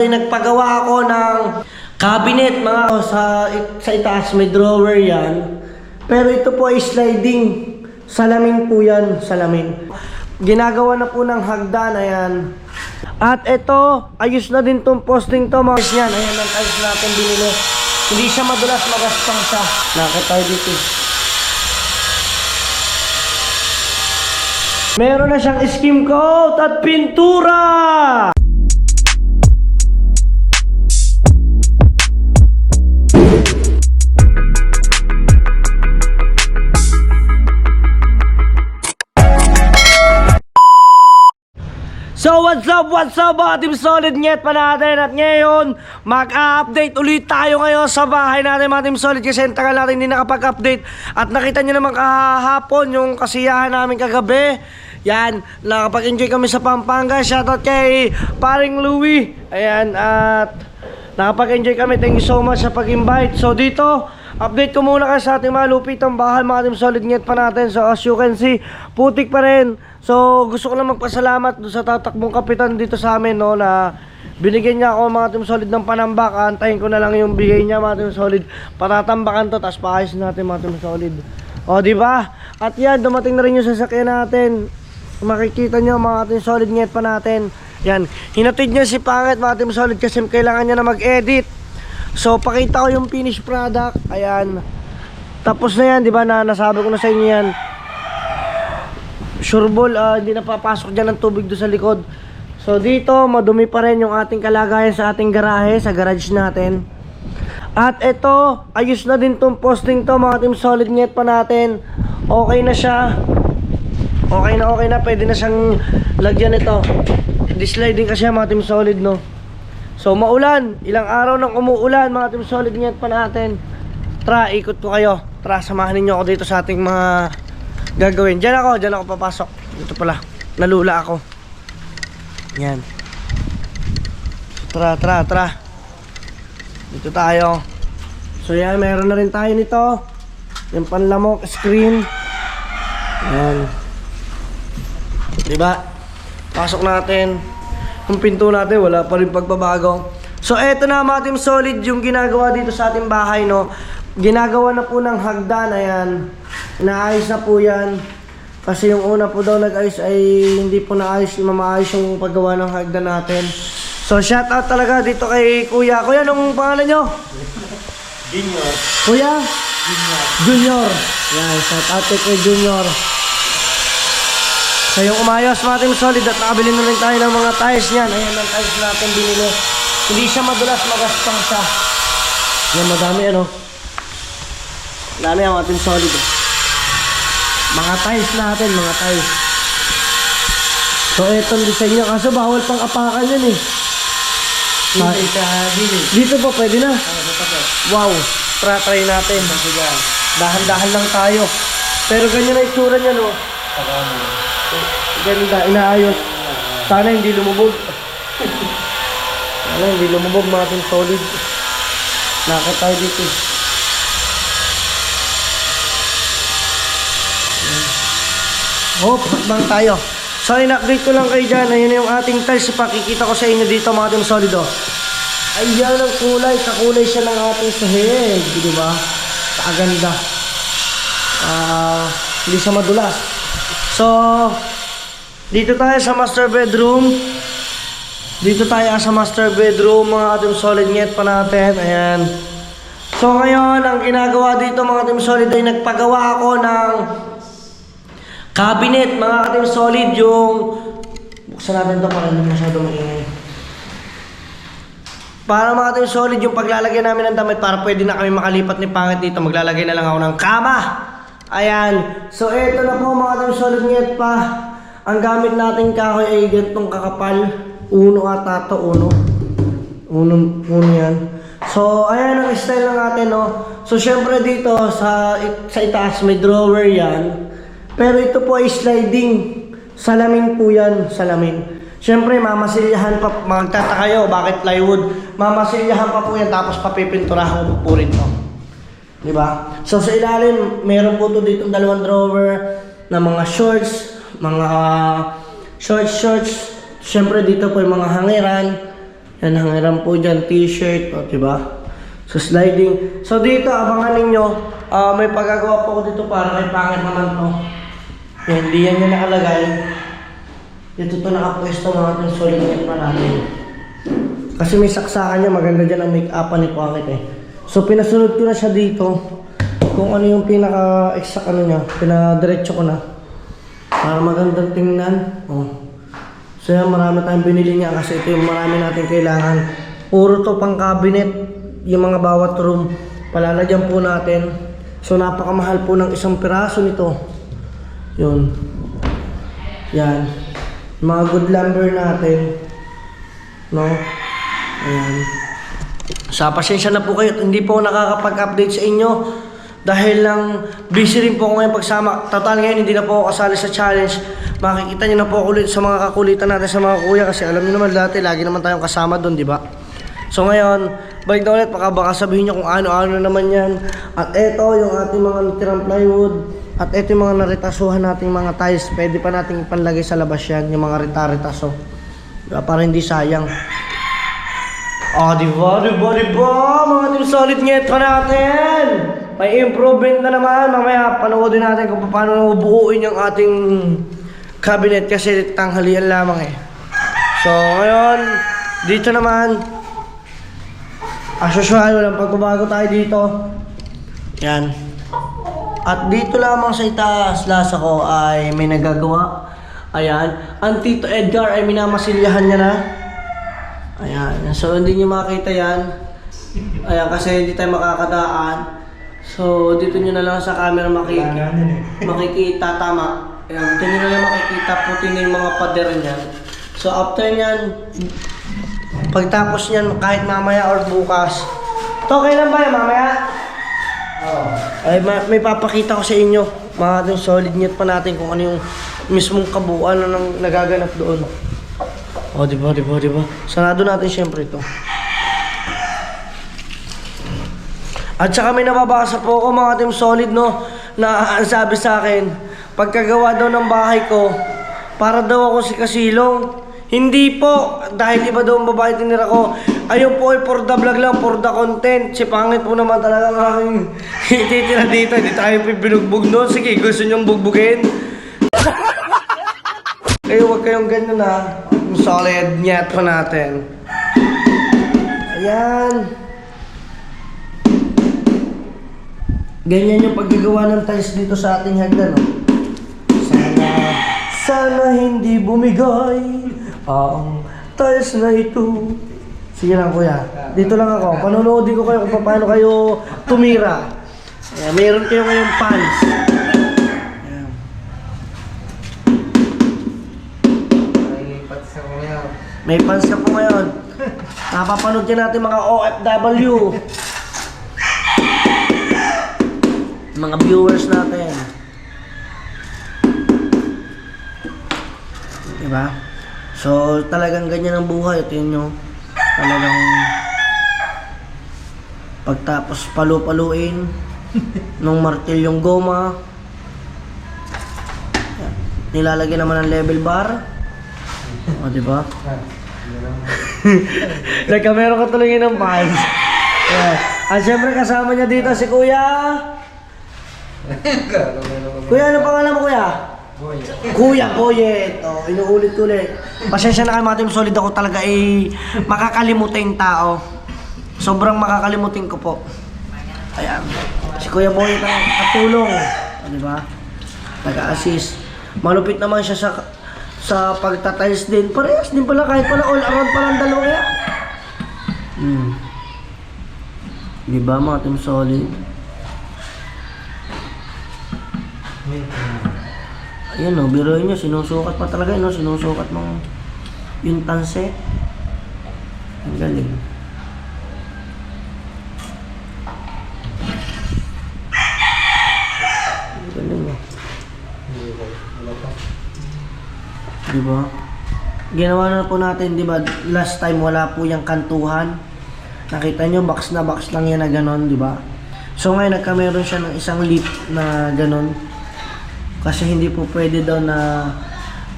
Nagpagawa ako ng cabinet mga sa sa itaas may drawer yan. Pero ito po ay sliding. Salamin po yan, salamin. Ginagawa na po ng hagdan, ayan. At ito, ayos na din tong posting to mga yan. Ayan ang tiles natin binili. Hindi siya madulas magaspang siya. Nakita dito. Meron na siyang skim coat at pintura! So what's up, what's up mga Team Solid? Nyet pa natin At ngayon, mag-update ulit tayo ngayon sa bahay natin mga Team Solid Kasi ang tagal natin hindi nakapag-update. At nakita nyo naman kahapon yung kasiyahan namin kagabi. Yan, nakapag-enjoy kami sa Pampanga. Shoutout kay paring Louie. Ayan, at nakapag-enjoy kami. Thank you so much sa pag-invite. So dito, update ko muna kasi sa ating mga lupitang bahay mga Team Solid Nyet pa natin So as you can see, putik pa rin So gusto ko lang magpasalamat doon sa tatakbong kapitan dito sa amin no na binigyan niya ako mga team solid ng panambak. Antayin ko na lang yung bigay niya mga team solid. Patatambakan to tapos paayos natin mga team solid. O di ba? At yan dumating na rin yung sasakyan natin. Makikita niyo mga team solid nget pa natin. Yan, hinatid niya si Pangit mga team solid kasi kailangan niya na mag-edit. So pakita ko yung finished product. Ayan. Tapos na yan, di ba na nasabi ko na sa inyo yan. Sure ball, ah, hindi na papasok dyan ng tubig doon sa likod. So dito, madumi pa rin yung ating kalagayan sa ating garahe, sa garage natin. At ito, ayos na din tong posting to, mga team solid net pa natin. Okay na siya. Okay na, okay na. Pwede na siyang lagyan ito. Disliding kasi mga team solid, no? So maulan, ilang araw nang umuulan, mga team solid net pa natin. Tara, ikot ko kayo. Tara, samahan ninyo ako dito sa ating mga gagawin. Diyan ako, diyan ako papasok. Ito pala, nalula ako. Yan. Tara, tara, tara. Dito tayo. So yan, meron na rin tayo nito. Yung panlamok, screen. Yan. Diba? Pasok natin. Yung pinto natin, wala pa rin pagbabago. So eto na mga team solid yung ginagawa dito sa ating bahay, no. Ginagawa na po ng hagdan, ayan. Inaayos na po yan. Kasi yung una po daw nag-ayos ay hindi po naayos, mamaayos yung paggawa ng hagdan natin. So shout out talaga dito kay Kuya. Kuya, anong pangalan nyo? Junior. Kuya? Junior. Yan, shout out kay Junior. So yung umayos mga team solid at nakabili na rin tayo ng mga tiles niyan. Ayan ang tiles natin binili. Hindi siya madulas, magaspang siya. Yan, madami ano. Dami ang team solid. Mga tiles natin, mga tiles. So etong design niya, kaso bawal pang apakan yan eh. Dili. Dito po, pwede na. Ano? Wow, try, natin. Dahan-dahan lang tayo. Pero ganyan na itsura niya, no? Taga mo. Ganda, inaayos. Sana hindi lumubog. Sana hindi lumubog mga ating solid. Nakit tayo dito. Oh, pakbang tayo. So, in-update ko lang kayo dyan. Ayun yung ating tiles. Pakikita ko sa inyo dito mga ating solid, oh. Ayan ang kulay. Kakulay siya ng ating sahig. Di ba? Kaganda. Ah, hindi siya madulas. So, dito tayo sa master bedroom. Dito tayo sa master bedroom, mga ating solid net pa natin. Ayan. So ngayon, ang ginagawa dito mga ating solid ay nagpagawa ako ng cabinet, mga ating solid yung... Buksan natin to para hindi masyado maingay. Para mga ating solid yung paglalagay namin ng damit para pwede na kami makalipat ni Pangit dito. Maglalagay na lang ako ng kama. Ayan. So eto na po mga ating solid net pa. Ang gamit nating kahoy ay ganitong kakapal. Uno ata to, uno. Uno, uno yan. So, ayan ang style ng atin, no? So, syempre dito, sa, sa itaas, may drawer yan. Pero ito po ay sliding. Salamin po yan, salamin. Syempre, mamasilyahan pa, magtataka kayo, bakit plywood? Mamasilyahan pa po yan, tapos papipinturahan ko po rin to. Di ba? So sa ilalim, meron po to dito dalawang drawer na mga shorts, mga shorts, shorts. Siyempre dito po yung mga hangiran. Yan, hangiran po dyan, t-shirt, o, diba? So, sliding. So, dito, abangan ninyo, ah, may pagagawa po ako dito para kay pangit naman to. Yan, hindi yan yung nakalagay. Dito to nakapwesto mga solid yan pa natin. Kasi may saksakan niya, maganda dyan ang make-upan ni Pangit eh. So, pinasunod ko na siya dito. Kung ano yung pinaka-exact ano niya, pinadiretso ko na. Para magandang tingnan. Oh. So yan, marami tayong binili niya kasi ito yung marami natin kailangan. Puro to pang cabinet, yung mga bawat room. Palalagyan po natin. So napakamahal po ng isang piraso nito. Yun. Yan. Mga good lumber natin. No? Ayan. Sa pasensya na po kayo, hindi po nakakapag-update sa inyo dahil lang busy rin po ako ngayon pagsama. Total ngayon hindi na po ako kasali sa challenge. Makikita niyo na po ulit sa mga kakulitan natin sa mga kuya kasi alam niyo naman dati lagi naman tayong kasama doon, di ba? So ngayon, balik na ulit, baka, baka sabihin niyo kung ano-ano naman yan. At eto yung ating mga natirang plywood. At eto yung mga naritasuhan nating mga tiles. Pwede pa nating ipanlagay sa labas yan, yung mga rita-ritaso. Para hindi sayang. Ah, di ba? Di ba? Di ba? Mga team solid ngit pa natin! May improvement na naman. Mamaya panoodin natin kung paano buuin yung ating cabinet kasi tanghalian lamang eh. So, ngayon, dito naman, as usual, walang pagbabago tayo dito. Yan. At dito lamang sa itaas, lasa ko ay may nagagawa. Ayan. Ang Tito Edgar ay minamasilyahan niya na. Ayan. So, hindi nyo makita yan. Ayan, kasi hindi tayo makakadaan. So, dito nyo na lang sa camera makik makikita. Tama. Ayan, dito nyo na lang makikita. Puti na yung mga pader niyan. So, after nyan, pagtapos nyan, kahit mamaya or bukas. To, kailan ba yan? Mamaya? Ay, ma- may papakita ko sa inyo. Mga solid net pa natin kung ano yung mismong kabuuan na nang nagaganap doon. O, ba, di ba, di? Sarado natin syempre ito. At saka may nababasa po ako mga team solid, no? Na ang sabi sa akin, pagkagawa daw ng bahay ko, para daw ako si Kasilong. Hindi po, dahil iba daw ang babae tinira ko. Ayun po ay for the vlog lang, for the content. Si Pangit po naman talaga ang aking ititira dito. Hindi tayo binugbog doon. Sige, gusto niyong bugbugin. Kayo, huwag kayong ganyan ha. Yung solid nyat pa natin. Ayan. Ganyan yung paggagawa ng tiles dito sa ating hagdan, no? Sana, sana hindi bumigay ang tiles na ito. Sige lang, kuya. Dito lang ako. Panonoodin ko kayo kung paano kayo tumira. Ayan, mayroon kayo ngayong pants. May fans na po ngayon. Napapanood yan natin mga OFW. Mga viewers natin. Diba? So, talagang ganyan ang buhay. Ito yun yung talagang pagtapos palu-paluin nung martilyong goma. Nilalagyan naman ng level bar. O, di ba? Nagkamera ko tuloy ng fans. Yeah. At syempre kasama niya dito si Kuya. Kuya, ano pangalan mo Kuya? Kuya Boyet. Oh, inuulit ko ulit. Pasensya na kayo mga team solid ako talaga ay makakalimutin tao. Sobrang makakalimutin ko po. Ayan. Si Kuya Boyet ang katulong. O, di ba? Taga-assist. Malupit naman siya sa sa pagtatiles din. Parehas din pala kahit pala all around pala ang dalawa kaya. Hmm. Di ba mga team solid? Ayan o, biruin nyo, sinusukat pa talaga yun, no? sinusukat ng yung tanse. Ang galing. Ang galing o. Di ba? Ginawa na po natin, di ba? Last time wala po yung kantuhan. Nakita nyo, box na box lang yan na ganon, di ba? So ngayon nagkameron siya ng isang lip na ganon. Kasi hindi po pwede daw na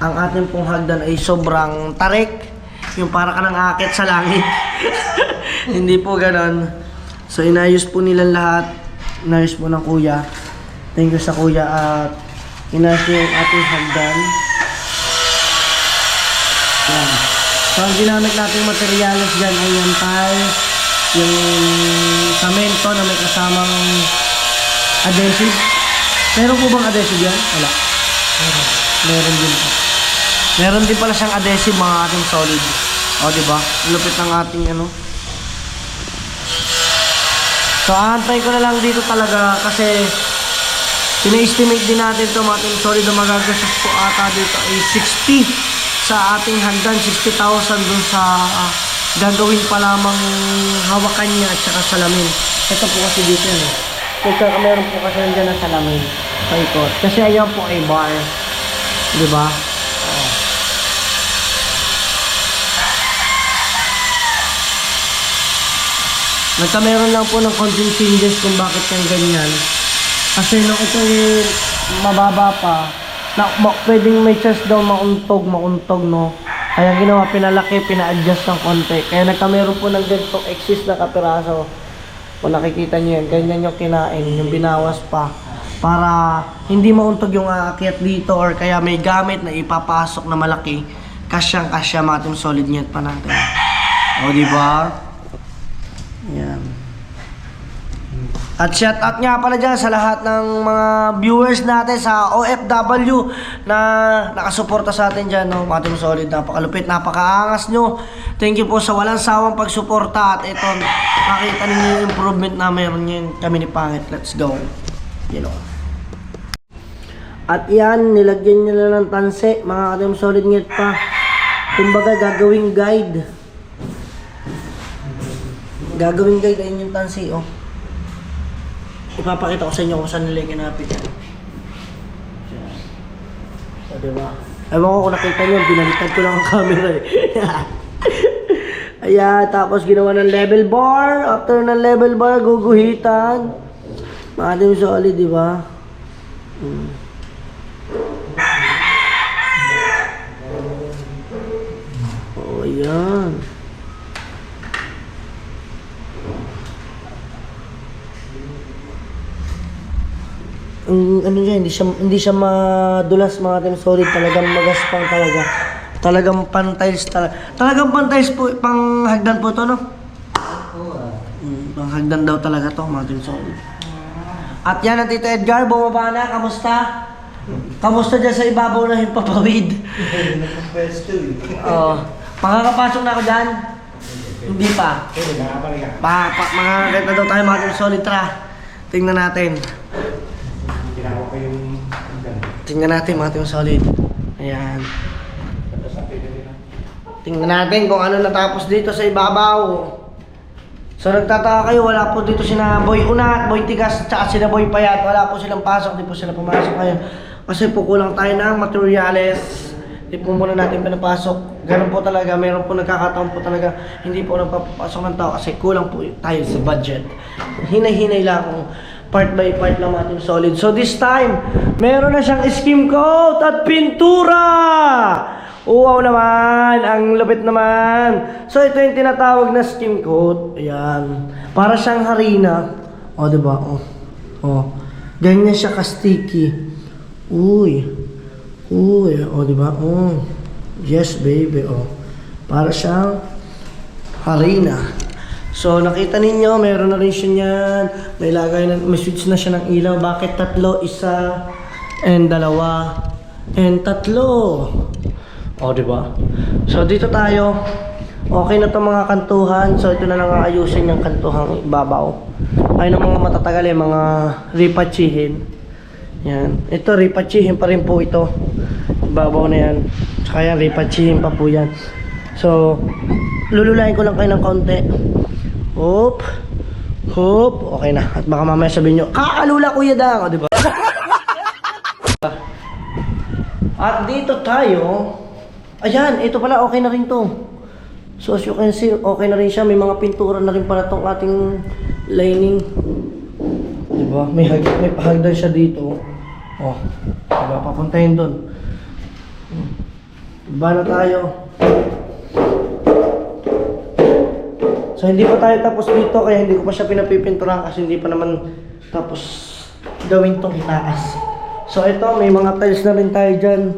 ang ating pong hagdan ay sobrang tarik. Yung para ka nang akit sa langit. Hindi po ganon. So, inayos po nila lahat. Inayos po ng kuya. Thank you sa kuya at inayos yung ating hagdan. Yan. So, ang ginamit nating materials dyan ay yung tiles, yung samento na may kasamang adhesive. Meron po bang adhesive yan? Wala. Meron din po. Meron din pala siyang adhesive mga ating solid. O, di ba? Lupit ng ating ano. So, aantay ko na lang dito talaga kasi Pina-estimate din natin ito mga ating solid na magagastos po ata dito ay 60 sa ating hagdan, 60,000 dun sa ah, gagawin pa lamang hawakan niya at saka salamin. Ito po kasi dito yan eh. Kaya meron po kasi nandiyan na salamin. Paikot. Kasi ayan po ay bar. Di ba? Oo. Nagkameron lang po ng konting changes kung bakit yung ganyan. Kasi nung ito eh, mababa pa, na, ma, pwedeng may chest daw mauntog, mauntog, no? Kaya ginawa, pinalaki, pina-adjust ng konti. Kaya nagkameron po ng ganitong exist na kapiraso. Kung nakikita nyo yan, ganyan yung kinain, yung binawas pa. Para hindi mauntog yung aakyat dito or kaya may gamit na ipapasok na malaki. Kasyang kasya matong solid net pa natin. O, di ba? Yan. At shout out nga pala dyan sa lahat ng mga viewers natin sa OFW na nakasuporta sa atin dyan. No? Mga team solid, napakalupit, napakaangas nyo. Thank you po sa walang sawang pagsuporta at ito, makita ninyo yung improvement na meron yun kami ni Pangit. Let's go. You know. At yan, nilagyan nila ng tanse, mga team solid ngit pa. Kumbaga, gagawing guide. Gagawing guide, ayun yung tanse, oh. Ipapakita ko sa inyo kung saan nila ginapit yan. So, diba? Ewan ko kung nakita nyo, binaliktad ko lang ang camera eh. Ayan, tapos ginawa ng level bar. After ng level bar, guguhitan. Mga solid, di ba? Hmm. Oh, ayan. Ang ano siya, hindi siya, hindi siya madulas mga team solid, talagang magaspang talaga. Talagang pantiles talaga. Talagang pantiles po, pang hagdan po to, no? Mm, pang hagdan daw talaga to, mga team solid. At yan ang Tito Edgar, bumaba na, kamusta? Kamusta dyan sa ibabaw na yung papawid? Pwesto eh. Oo. Makakapasok na ako dyan? Hindi pa. Pa, pa, makakakita daw tayo mga team solid, tara. Tingnan natin. Tingnan natin mga team solid. Ayan. Tingnan natin kung ano natapos dito sa ibabaw. So nagtataka kayo, wala po dito sina Boy Unat, Boy Tigas, tsaka sina Boy Payat. Wala po silang pasok, di po sila pumasok ngayon. Kasi po kulang tayo ng materials. Di po muna natin pinapasok. Ganun po talaga, meron po nagkakataon po talaga. Hindi po nagpapapasok ng tao kasi kulang po tayo sa budget. Hinay-hinay lang kung part by part lang natin solid. So this time, meron na siyang skim coat at pintura! Wow naman! Ang lupit naman! So ito yung tinatawag na skim coat. Ayan. Para siyang harina. O, di ba? O. O. Ganyan siya ka-sticky. Uy. Uy. O, di ba? O. Yes, baby. O. Para siyang harina. So, nakita ninyo, meron na rin siya niyan. May lagay na, may switch na siya ng ilaw. Bakit tatlo? Isa, and dalawa, and tatlo. O, di ba? So, dito tayo. Okay na itong mga kantuhan. So, ito na lang ang ayusin yung kantuhang ibabaw. Ay ng mga matatagal eh, mga ripachihin. Yan. Ito, ripachihin pa rin po ito. Ibabaw na yan. Tsaka yan, ripachihin pa po yan. So, lululayin ko lang kayo ng kaunti. Hop. Hop. Okay na. At baka mamaya sabihin nyo, kakalula kuya da. O, di ba? At dito tayo, ayan, ito pala, okay na rin to. So as you can see, okay na rin siya. May mga pintura na rin pala tong ating lining. Diba? May, hag may pahagdan siya dito. Oh, diba? Papuntahin doon. Diba na tayo? So hindi pa tayo tapos dito kaya hindi ko pa siya pinapipinturahan kasi hindi pa naman tapos gawin tong itaas. So ito may mga tiles na rin tayo dyan.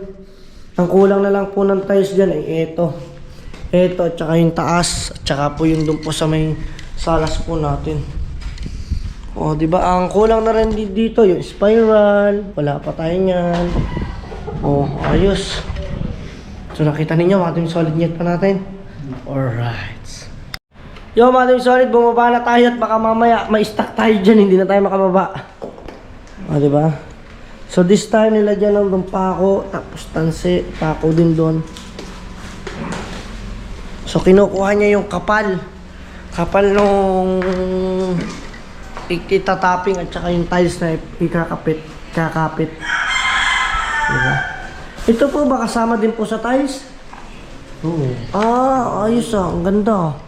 Ang kulang na lang po ng tiles dyan ay ito. Ito at saka yung taas at saka po yung dun po sa may salas po natin. O, di ba? Ang kulang na rin di- dito yung spiral. Wala pa tayo niyan. O, ayos. So nakita ninyo, mga solid net pa natin. Alright. Yo mga team solid, bumaba na tayo at baka mamaya ma-stuck tayo dyan, hindi na tayo makababa. O, di ba? So this time nilagyan lang ng pako, tapos tanse, pako din doon. So kinukuha niya yung kapal. Kapal nung itatapping at saka yung tiles na ikakapit, kakapit. Diba? Ito po ba kasama din po sa tiles? Oo. Ah, ayos ah. Ang ganda.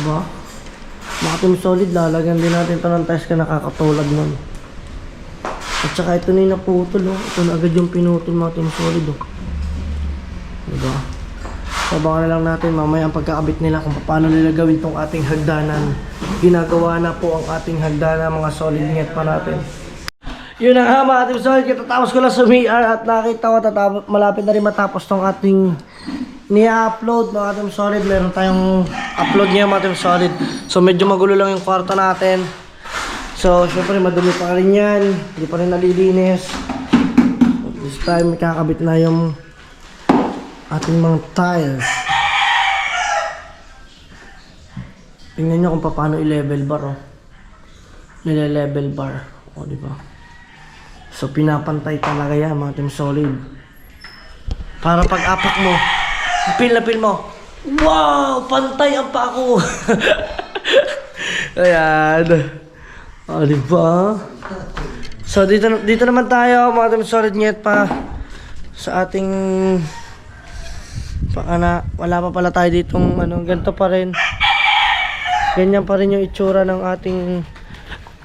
Diba? Mga solid, lalagyan din natin ito ng tiles ka nakakatulad nun. At saka ito na yung naputol oh. Ito na agad yung pinutol mga solid oh. Diba? So, abangan na lang natin mamaya ang pagkakabit nila kung paano nila gawin tong ating hagdanan. Ginagawa na po ang ating hagdanan mga solid net pa natin. Yun na nga mga team solid, katatapos ko lang sa VR at nakita ko tatapos, malapit na rin matapos tong ating ni-upload mga team solid. Meron tayong upload niya mga team solid. So medyo magulo lang yung kwarto natin. So syempre madumi pa rin yan, hindi pa rin nalilinis. This time kakabit na yung ating mga tiles. Tingnan nyo kung paano i-level bar oh. Nile-level bar. O, di ba? So, pinapantay talaga yan, mga team solid. Para pag apak mo, pil na pil mo, wow! Pantay ang pako! Ayan. O, di ba? So, dito, dito naman tayo, mga team solid nyet pa sa ating baka na wala pa pala tayo ditong ano, ganito pa rin. Ganyan pa rin yung itsura ng ating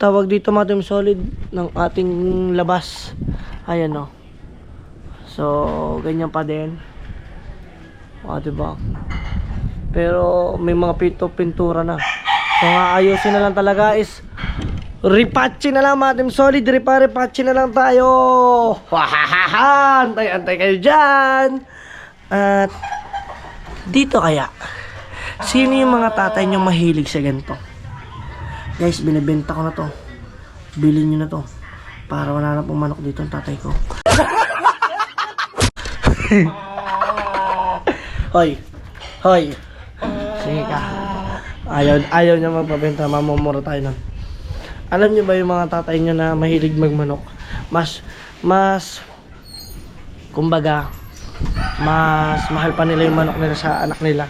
tawag dito mga solid ng ating labas. Ayan o. So, ganyan pa din. O, diba? Pero may mga pito pintura na. So, nga ayusin na lang talaga is Repatchy na lang mga team solid, repa repatchy na lang tayo. Wahahaha! Antay, antay kayo dyan. At dito kaya, sino yung mga tatay nyo mahilig sa ganito? Guys, binibenta ko na to. Bilhin nyo na to. Para wala na pong manok dito ang tatay ko. Hoy! Hoy! Sige ka. Ayaw, ayaw niya magpabenta. Mamumura tayo nun. Alam niyo ba yung mga tatay niyo na mahilig magmanok? Mas, mas, kumbaga, mas mahal pa nila yung manok nila sa anak nila.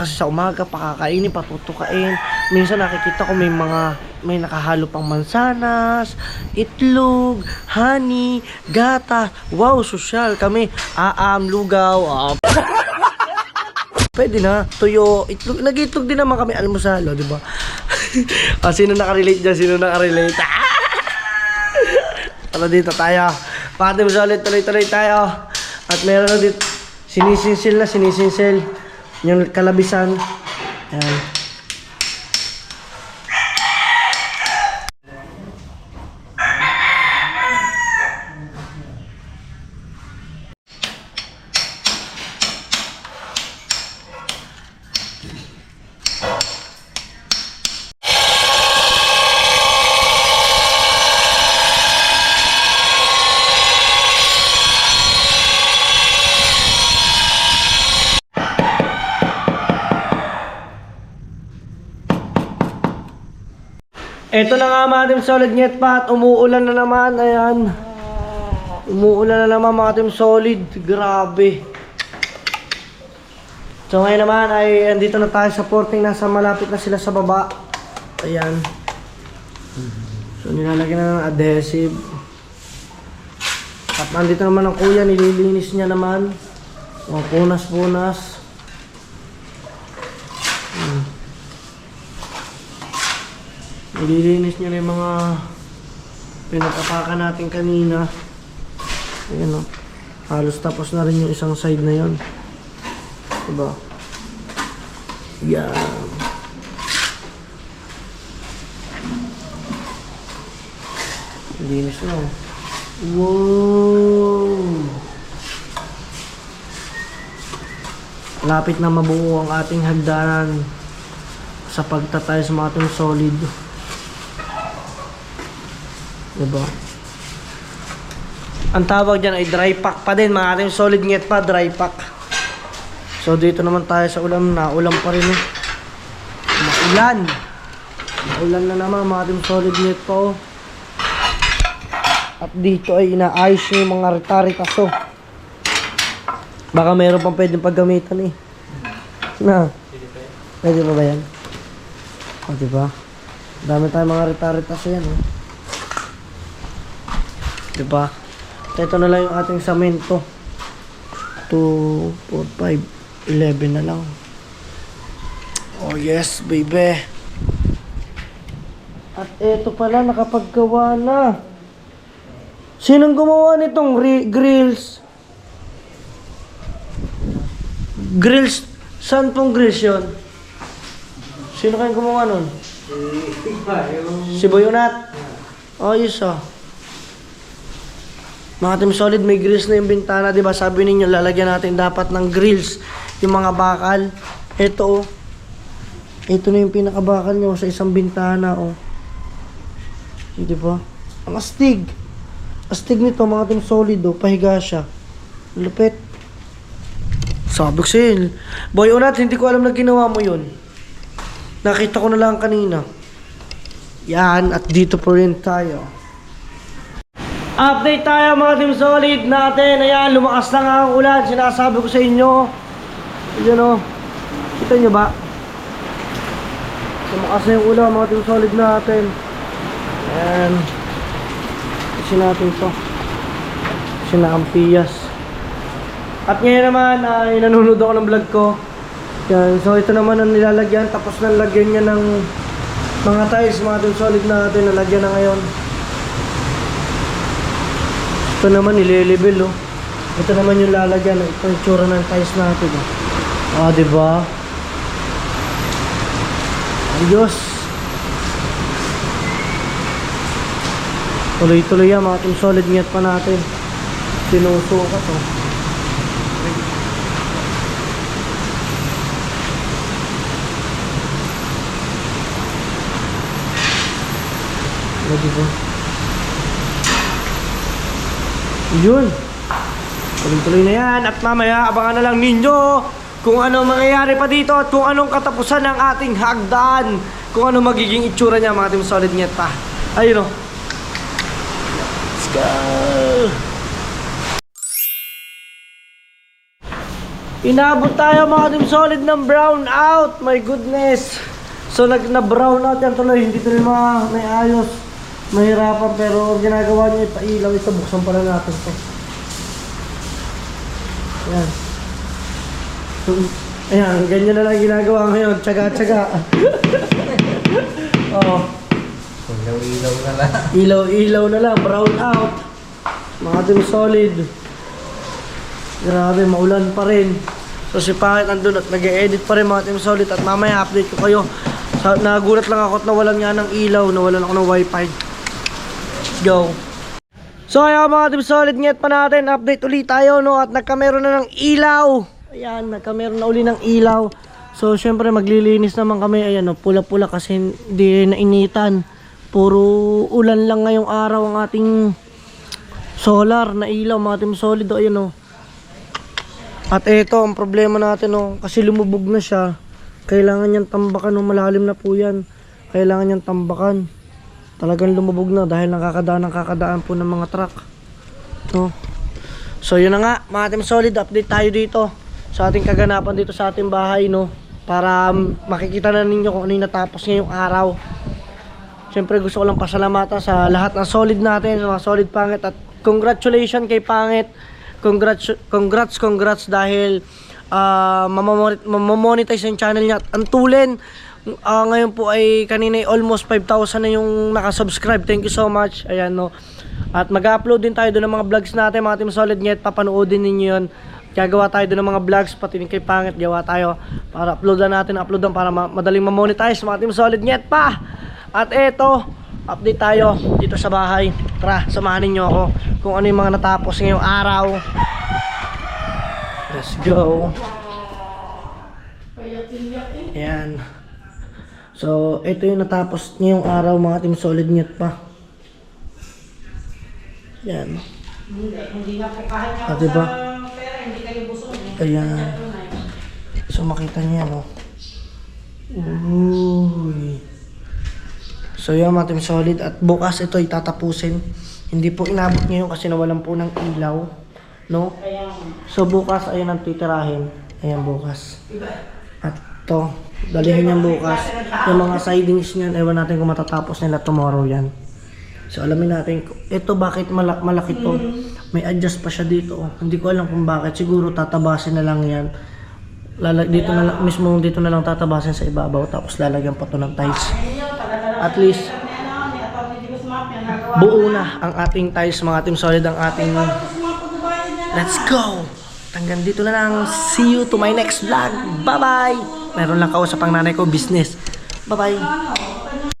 Kasi sa umaga, pakakainin, patutukain. Minsan nakikita ko may mga, may nakahalo pang mansanas, itlog, honey, gata. Wow, sosyal kami. Aam, lugaw, ah, Pwede na. Tuyo, itlog. Nag-itlog din naman kami almusal, oh, di ba? ah, sino nakarelate dyan? Sino nakarelate? Tara dito tayo. Pati mo ulit, tuloy-tuloy tayo. At meron na dito, sinisinsil na, sinisinsil. Yung kalabisan. Yan. Ito na nga mga team solid net pa at umuulan na naman. Ayan. Umuulan na naman mga solid. Grabe. So ngayon naman ay andito na tayo sa porting. Nasa malapit na sila sa baba. Ayan. So nilalagyan na ng adhesive. At nandito naman ang kuya. Nililinis niya naman. Mga punas-punas. Nililinis niya na yung mga pinagkapakan natin kanina. Ayan o. Halos tapos na rin yung isang side na yon. Diba? Yan. Linis na o. Wow! Lapit na mabuo ang ating hagdanan sa pagtatay sa mga solid. Diba? Ang tawag dyan ay dry pack pa din. Mga ating solid nget pa, dry pack. So dito naman tayo sa ulam na. Ulam pa rin eh. Maulan. Maulan na naman mga ating solid nget pa oh. At dito ay inaayos niya yung mga rita-ritas oh. Baka meron pang pwedeng paggamitan eh. Na. Pwede pa ba yan? O, diba? Dami tayong mga rita-ritas yan oh. Diba? Ito na lang yung ating samento. 2, 4, 5, 11 na lang. Oh yes, baby. At eto pala, nakapaggawa na. Sinong gumawa nitong ri- grills? Grills? Saan pong grills yun? Sino kayong gumawa nun? Si Boy Unat? Ayos ah. Mga team solid, may grills na yung bintana, di ba? Sabi ninyo, lalagyan natin dapat ng grills yung mga bakal. Ito oh. Ito na yung pinakabakal nyo sa isang bintana oh. Di ba? Ang astig. Astig nito mga team solid oh. Pahiga siya. Lupit. Sabi ko sa'yo, Boy Unat, hindi ko alam na ginawa mo yun. Nakita ko na lang kanina. Yan, at dito pa rin tayo. Update tayo mga team solid natin. Ayan, lumakas na nga ang ulan. Sinasabi ko sa inyo. Ayan o. Kita nyo ba? Lumakas na yung ulan mga team solid natin. Ayan. Kasi natin to. Sinakampias. At ngayon naman ay nanonood ako ng vlog ko. Yan. So ito naman ang nilalagyan. Tapos nalagyan niya ng mga tiles mga team solid natin. Nalagyan na ngayon. Ito naman nilelevel oh. Ito naman yung lalagyan. Ito yung ng tiles natin oh. Ah, di ba? Ayos. Tuloy-tuloy yan mga team solid nget pa natin. Sinusukat oh. Di ba? Yun. Tuloy-tuloy na yan. At mamaya, abangan na lang ninyo kung ano mangyayari pa dito at kung anong katapusan ng ating hagdan. Kung ano magiging itsura niya mga team solid net pa. Ayun o. Let's go! Inabot tayo mga team solid ng brown out. My goodness. So nag na brown out yan tuloy. Hindi tuloy mga naiayos. Mahirapan pero ginagawa niya ipailaw. Ito buksan pala natin to. Ayan. So, ayan, ganyan na lang ginagawa ngayon. Tsaga-tsaga. oh, Ilaw-ilaw na lang. ilaw-ilaw na lang. Brown out. Mga team solid. Grabe, maulan pa rin. So si Pangit andun at nag-edit pa rin mga team solid at mamaya update ko kayo. Sa, nagulat lang ako at nawalan nga ng ilaw, nawalan ako ng wifi. Let's go. So ayun mga team solid, nget pa natin, update ulit tayo no at nagkameron na ng ilaw. Ayan, nagkameron na uli ng ilaw. So syempre maglilinis naman kami, ayan no, pula-pula kasi hindi nainitan. Puro ulan lang ngayong araw ang ating solar na ilaw, mga team solid, o, ayan no. At ito, ang problema natin, no, kasi lumubog na siya. Kailangan niyang tambakan, no, malalim na po yan. Kailangan niyang tambakan. Talagang lumubog na dahil nakakadaan ng kakadaan po ng mga truck. No? So yun na nga, mga team solid, update tayo dito sa ating kaganapan dito sa ating bahay, no? Para um, makikita na ninyo kung ano yung natapos ngayong araw. Siyempre gusto ko lang pasalamatan sa lahat ng solid natin, sa mga solid pangit at congratulations kay pangit. Congrats, congrats, congrats dahil uh, mamamonetize yung channel niya at ang ah, ngayon po ay kanina ay almost 5,000 na yung nakasubscribe. Thank you so much. Ayan no. At mag-upload din tayo doon ng mga vlogs natin, mga Team Solid Net. Papanoodin ninyo yun. Gagawa tayo doon ng mga vlogs, pati din kay Pangit, gawa tayo para uploadan natin, uploadan para ma- madaling ma-monetize mga Team Solid Net pa. At eto, update tayo dito sa bahay. Tara, samahan niyo ako kung ano yung mga natapos ngayong araw. Let's go. Ayan. So, ito yung natapos ngayong araw mga team solid niyot pa. Yan. Ah, diba? Ayan. So, makita niya, no? Uy. So, yan mga team solid. At bukas ito itatapusin. Hindi po inabot ngayon kasi nawalan po ng ilaw. No? So, bukas, ayun ang titirahin. Ayan, bukas. At to, dalihin niyan bukas. Yung mga sidings niyan, ewan natin kung matatapos nila tomorrow yan. So alamin natin, ito bakit malak malaki to. May adjust pa siya dito. Hindi ko alam kung bakit. Siguro tatabasin na lang yan. Lalag dito na lang, mismo dito na lang tatabasin sa ibabaw tapos lalagyan pa to ng tiles. At least buo na ang ating tiles mga team solid ang ating Let's go! Hanggang dito na lang. See you to my next vlog. Bye-bye! Meron lang kausap ang nanay ko, business. Bye-bye!